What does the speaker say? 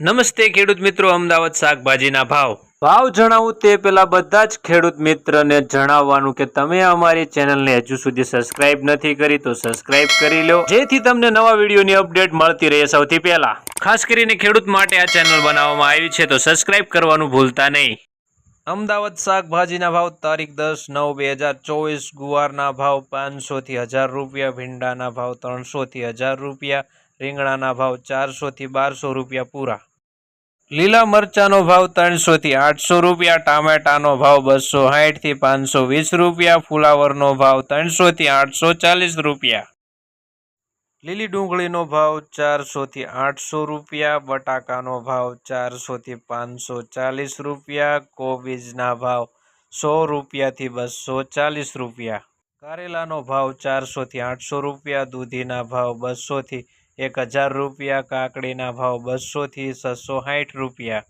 નમસ્તે ખેડૂત મિત્રો અમદાવાદ શાકભાજીના ભાવ. ભાવ જણાવું તે પહેલાં બધા જ ખેડૂત મિત્રને જણાવવાનું કે તમે અમારી ચેનલને હજુ સુધી સબસ્ક્રાઇબ નથી કરી તો સબસ્ક્રાઇબ કરી લો. જેથી તમને નવા વિડીયોની અપડેટ મળતી રહે સૌથી પહેલા. ખાસ કરીને ખેડૂત માટે આ ચેનલ બનાવવામાં આવી છે તો સબસ્ક્રાઇબ કરવાનું ભૂલતા નહીં. અમદાવાદ શાકભાજીના ભાવ તારીખ દસ નવ બે હજાર ચોવીસ ગુવારના ભાવ પાંચસોથી હજાર રૂપિયા ભીંડાના ભાવ ત્રણસોથી હજાર રૂપિયા રીંગણાના ભાવ ચારસોથી બારસો રૂપિયા પૂરા. લીલા મરચાંનો ભાવ ત્રણસોથી આઠસો રૂપિયા, ટામેટાનો ભાવ બસો સાઠથી પાંચસો વીસ રૂપિયા, ફુલાવરનો ભાવ ત્રણસોથી આઠસો ચાલીસ રૂપિયા. લીલી ડુંગળીનો ભાવ ચારસોથી આઠસો રૂપિયા, બટાકાનો ભાવ ચારસોથી પાંચસો ચાલીસ રૂપિયા, કોબીજના ભાવ સો રૂપિયાથી બસો ચાલીસ રૂપિયા. કારેલાનો ભાવ ચારસોથી આઠસો રૂપિયા, દૂધીના ભાવ બસોથી એક હજાર રૂપિયા કાકડીના ભાવ બસોથી છસો સાઠ રૂપિયા.